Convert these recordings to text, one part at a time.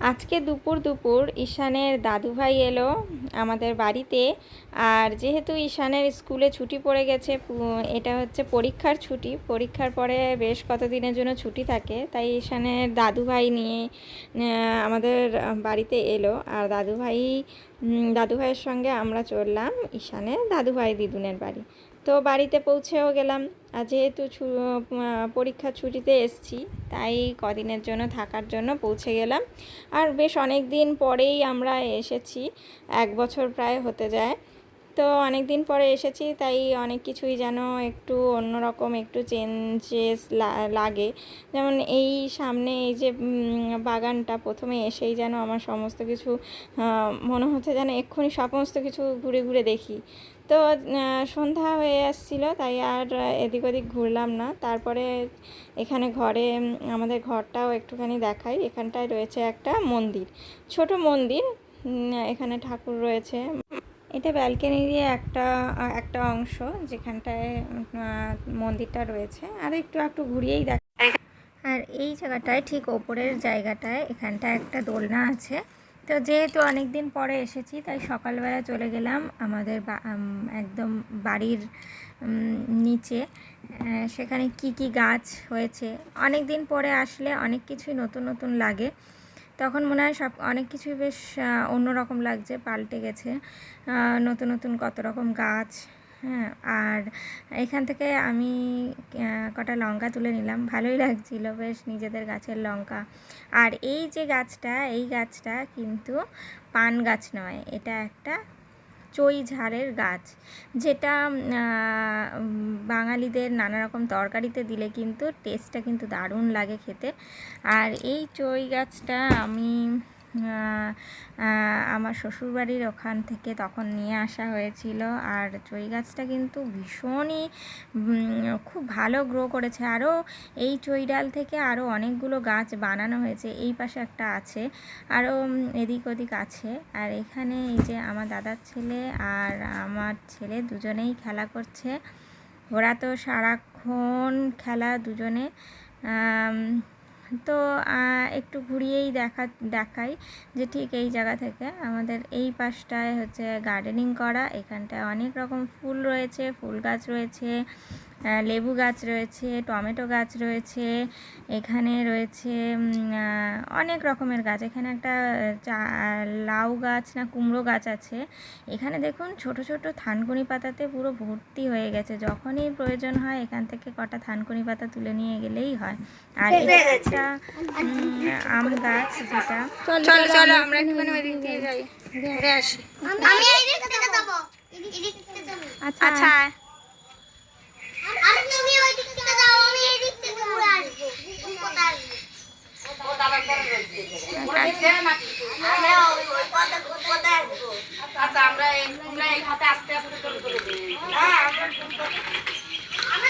আজকে দুপুর দুপুর ঈশানের দাদুভাই এলো আমাদের বাড়িতে। আর যেহেতু ঈশানের স্কুলে ছুটি পড়ে গেছে এটা হচ্ছে পরীক্ষার ছুটি। পরীক্ষার পরে বেশ কতদিনের জন্য ছুটি থাকে, তাই ঈশানের দাদুভাই নিয়ে আমাদের বাড়িতে এলো। আর দাদুভাই দাদুভাইয়ের সঙ্গে আমরা চললাম ঈশানের দাদুভাই দিদুনের বাড়ি। তো বাড়িতে পৌঁছেও গেলাম। আর যেহেতু পরীক্ষা ছুটিতে এসছি, তাই কদিনের জন্য থাকার জন্য পৌঁছে গেলাম। আর বেশ অনেক দিন পরেই আমরা এসেছি, এক বছর প্রায় হতে যায়। তো অনেক দিন পরে এসেছি, তাই অনেক কিছুই যেন একটু অন্যরকম, একটু চেঞ্জেস লাগে। যেমন এই সামনে এই যে বাগানটা প্রথমে এসেই যেন আমার সমস্ত কিছু মনে হচ্ছে যেন এক্ষুনি সমস্ত কিছু ঘুরে ঘুরে দেখি। তো সন্ধ্যা হয়ে আসছিল, তাই আর এদিক ওদিক ঘুরলাম না। তারপরে এখানে ঘরে আমাদের ঘরটাও একটুখানি দেখাই। এখানটায় রয়েছে একটা মন্দির, ছোট মন্দির। এখানে ঠাকুর রয়েছে। এটা ব্যালকনিরই একটা একটা অংশ যেখানটায় মন্দিরটা রয়েছে। আর একটু একটু ঘুরিয়েই দেখ আর এই জায়গাটায় ঠিক ওপরের জায়গাটায় এখানটা একটা দোলনা আছে। তো যেহেতু অনেক দিন পরে এসেছি, তাই সকালবেলা চলে গেলাম আমাদের একদম বাড়ির নিচে। সেখানে কি কি গাছ হয়েছে? অনেক দিন পরে আসলে অনেক কিছুই নতুন নতুন লাগে। তখন মনে হয় সব, অনেক কিছুই বেশ অন্যরকম লাগছে, পাল্টে গেছে। নতুন নতুন কত রকম গাছ হ্যাঁ আর এখান থেকে আমি কটা লঙ্কা তুলে নিলাম। ভালোই লাগছিল বেশ নিজেদের গাছের লঙ্কা। আর এই যে গাছটা, এই গাছটা কিন্তু পান গাছ নয়, এটা একটা চই ঝাড়ের গাছ, যেটা বাঙালিদের নানা রকম তরকারিতে দিলে কিন্তু টেস্টটা কিন্তু দারুণ লাগে খেতে। আর এই চই গাছটা আমি আমার শ্বশুরবাড়ির ওখান থেকে তখন নিয়ে আসা হয়েছিল। আর চই গাছটা কিন্তু ভীষণই খুব ভালো গ্রো করেছে। আরও এই চই ডাল থেকে আরও অনেকগুলো গাছ বানানো হয়েছে। এই পাশে একটা আছে আরও এদিক ওদিক আছে। আর এখানে এই যে আমার দাদার ছেলে আর আমার ছেলে দুজনেই খেলা করছে। ওরা তো সারাক্ষণ খেলা দুজনে তো একটু ঘুরিয়েই দেখা, দেখাই যে ঠিক এই জায়গা থেকে। আমাদের এই পাশটায় হচ্ছে গার্ডেনিং করা, এখানটায় অনেক রকম ফুল রয়েছে, ফুল গাছ রয়েছে। লেবু গাছ রয়েছে টমেটো গাছ রয়েছে এখানে রয়েছে অনেক রকমের গাছ। এখানে একটা চা- লাউ গাছ না কুমড়ো গাছ আছে। এখানে দেখুন ছোট ছোট থানকুনি পাতাতে পুরো ভর্তি হয়ে গেছে। যখনই প্রয়োজন হয় এখান থেকে কটা থানকুনি পাতা তুলে নিয়ে গেলেই হয়। আর এটা একটা আম গাছ যেটা চলো চলো আমরা একটুখানি ওই দিক দিয়ে যাই। ঘুরে আসি। আমি এই দিক থেকে যাব। এই দিক থেকে যাব। আচ্ছা। আচ্ছা আর তুমি ওই দিক থেকে যাও আমি এই দিক থেকে ঘুরে আসব কোথায় আমরা ওই ওই পথে কোথায় আসব আচ্ছা আমরা এই- আমরা এই আস্তে আস্তে করে করে আমরা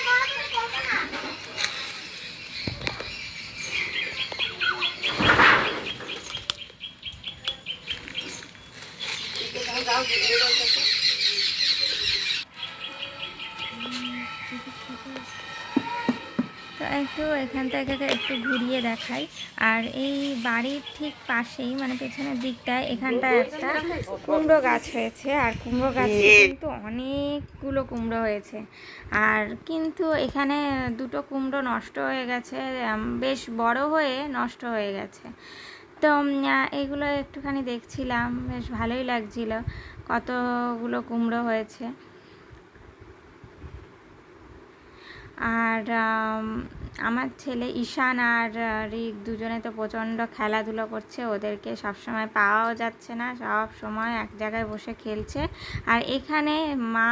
একটু এখান থেকে একটু ঘুরিয়ে দেখাই। আর এই বাড়ির ঠিক পাশেই মানে পেছনের দিকটায় এখানটায় একটা কুমড়ো গাছ হয়েছে। আর কুমড়ো গাছে কিন্তু অনেকগুলো কুমড়ো হয়েছে। আর কিন্তু এখানে দুটো কুমড়ো নষ্ট হয়ে গেছে বেশ বড় হয়ে নষ্ট হয়ে গেছে। তো এগুলো একটুখানি দেখছিলাম বেশ ভালোই লাগছিল কতগুলো কুমড়ো হয়েছে। আর আমার ছেলে ঈশান আর রিক দুজনে তো প্রচণ্ড খেলাধুলো করছে, ওদেরকে সব সময় পাওয়াও যাচ্ছে না, সব সময় এক জায়গায় বসে খেলছে। আর এখানে মা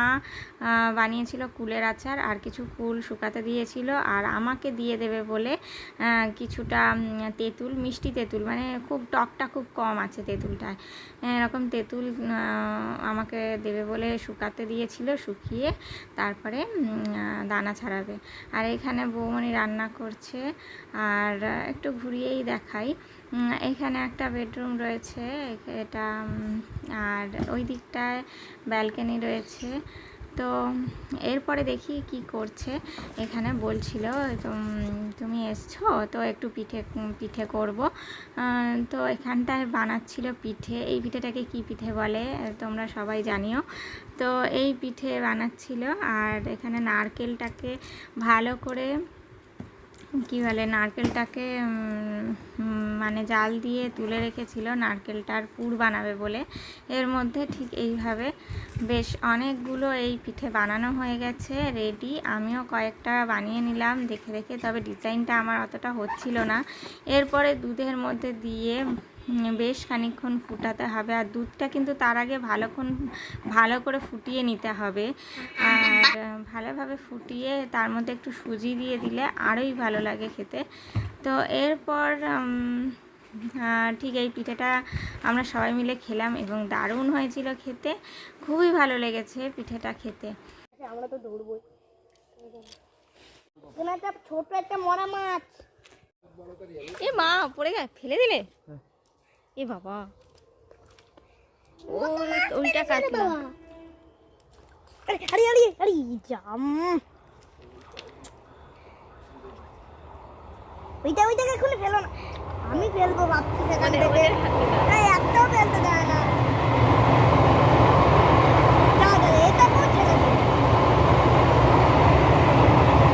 বানিয়েছিল কুলের আচার, আর কিছু কুল শুকাতে দিয়েছিল, আর আমাকে দিয়ে দেবে বলে কিছুটা তেঁতুল, মিষ্টি তেঁতুল মানে খুব টকটা খুব কম আছে তেঁতুলটায়। এরকম তেঁতুল আমাকে দেবে বলে শুকাতে দিয়েছিল, শুকিয়ে তারপরে দানা ছাড়াবে। আর এখানে বৌমনি রান্না করছে। আর একটু ঘুরিয়েই দেখাই। এখানে একটা বেডরুম রয়েছে। এটা আর ওই দিকটায় ব্যালকনি রয়েছে। তো এরপরে দেখি কি করছে। এখানে বলছিল, তুমি এসছো? তো একটু পিঠে পিঠে করব। তো এখানটায় বানাচ্ছিল পিঠে। এই পিঠেটাকে কি পিঠে বলে, তোমরা সবাই জানিও। তো এই পিঠে বানাচ্ছিল। আর এখানে নারকেলটাকে ভালো করে কি বলে, নারকেলটাকে মানে জাল দিয়ে তুলে রেখেছিল নারকেলটার পুর বানাবে বলে। এর মধ্যে ঠিক এইভাবে বেশ অনেকগুলো এই পিঠে বানানো হয়ে গেছে রেডি আমিও কয়েকটা বানিয়ে নিলাম, দেখে দেখে, তবে ডিজাইনটা আমার অতটা হচ্ছিল না। এরপরে দুধের মধ্যে দিয়ে বেশ খানিকক্ষণ ফুটাতে হবে। আর দুধটা কিন্তু তার আগে ভালোক্ষণ ভালো করে ফুটিয়ে নিতে হবে। আর ভালোভাবে ফুটিয়ে তার মধ্যে একটু সুজি দিয়ে দিলে আরোই ভালো লাগে খেতে। তো এরপর ঠিক এই পিঠেটা আমরা সবাই মিলে খেলাম এবং দারুণ হয়েছিল খেতে। খুবই ভালো লেগেছে পিঠেটা খেতে। আমরা তো দৌড়বই। একটা ছোট একটা মরা মাছ। এ মা পড়ে গেল ফেলে দিলে? এ বাবা। ও ওইটা কাটলাম আরে আরে আরে আরে জাম। ওইটা ওইটাকে খুলে ফেলো না। আমি ফেলব ভাবছি সেখান থেকে। একটাও ফেলতে দেয় না যা যা এটা কেউ ছেড়ে দেবে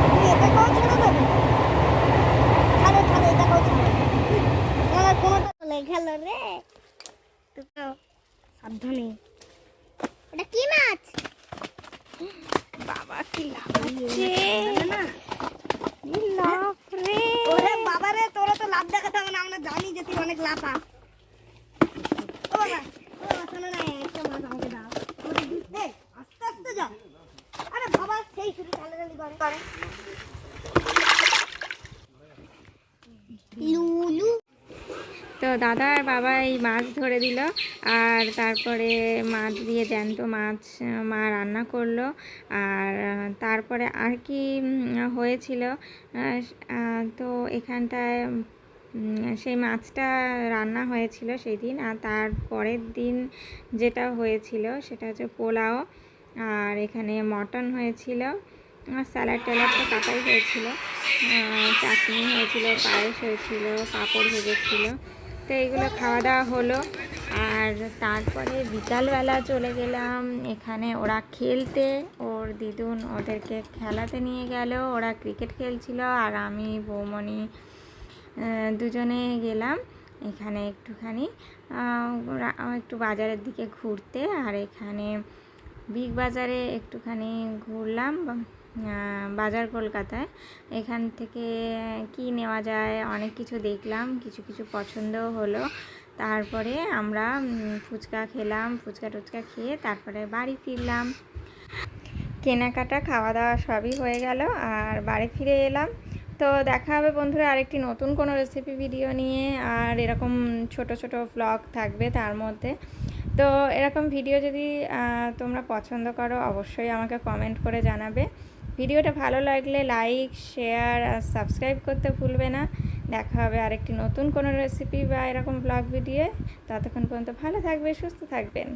তুমি এটা কেউ ছেড়ে দেবে ছাড়ো ছাড়ো এটা কেউ ছেড়ে দেবে আমার কোনোটা চলে গেল রে তো সাবধানে। এটা কি মাছ? বাবা কি লাফাচ্ছে না লাফ রে ওরে বাবা রে তোরা তো লাভ দেখাতে হবে না আমরা জানি যে তুই অনেক লাফা ও বাবা ও বাবা শোনো না একটা মাছ আমাকে দাও আমাকে দিস দে আস্তে আস্তে যাও আরে বাবা সেই শুরু ঢালাঢালি করে করে লুলু তো দাদা আর বাবা এই মাছ ধরে দিল আর তারপরে মাছ দিয়ে জ্যান্ত মাছ, মা রান্না করল আর তারপরে আর কি হয়েছিল তো এখানটায় সেই মাছটা রান্না হয়েছিল সেই দিন আর তার পরের দিন যেটা হয়েছিল সেটা হচ্ছে পোলাও আর এখানে মটন হয়েছিল, আর স্যালাড ট্যালাড তো কাটাই হয়েছিল চাটনি হয়েছিল, পায়েস হয়েছিল, পাঁপড় ভেজেছিল তো এগুলো খাওয়া দাওয়া হলো। আর তারপরে বিকালবেলা চলে গেলাম এখানে ওরা খেলতে। ওর দিদুন ওদেরকে খেলাতে নিয়ে গেল, ওরা ক্রিকেট খেলছিল আর আমি, বৌমণি দুজনে গেলাম এখানে একটুখানি। একটু বাজারের দিকে ঘুরতে আর এখানে বিগ বাজারে একটুখানি ঘুরলাম। বাজার কলকাতায়। এখান থেকে কি নেওয়া যায়, অনেক কিছু দেখলাম, কিছু কিছু পছন্দও হলো। তারপরে আমরা ফুচকা খেলাম, ফুচকা টুচকা খেয়ে তারপরে বাড়ি ফিরলাম। কেনাকাটা খাওয়া দাওয়া সবই হয়ে গেল, আর বাড়ি ফিরে এলাম। তো দেখা হবে বন্ধুরা আরেকটি নতুন কোনো রেসিপি ভিডিও নিয়ে, আর এরকম ছোট ছোট ব্লগ থাকবে তার মধ্যে। তো এরকম ভিডিও যদি তোমরা পছন্দ করো, অবশ্যই আমাকে কমেন্ট করে জানাবে। ভিডিওটা ভালো লাগলে লাইক, শেয়ার আর সাবস্ক্রাইব করতে ভুলবে না। দেখা হবে আরেকটি নতুন কোনো রেসিপি বা এরকম ব্লগ ভিডিও ততক্ষণ পর্যন্ত ভালো থাকবে, সুস্থ থাকবেন।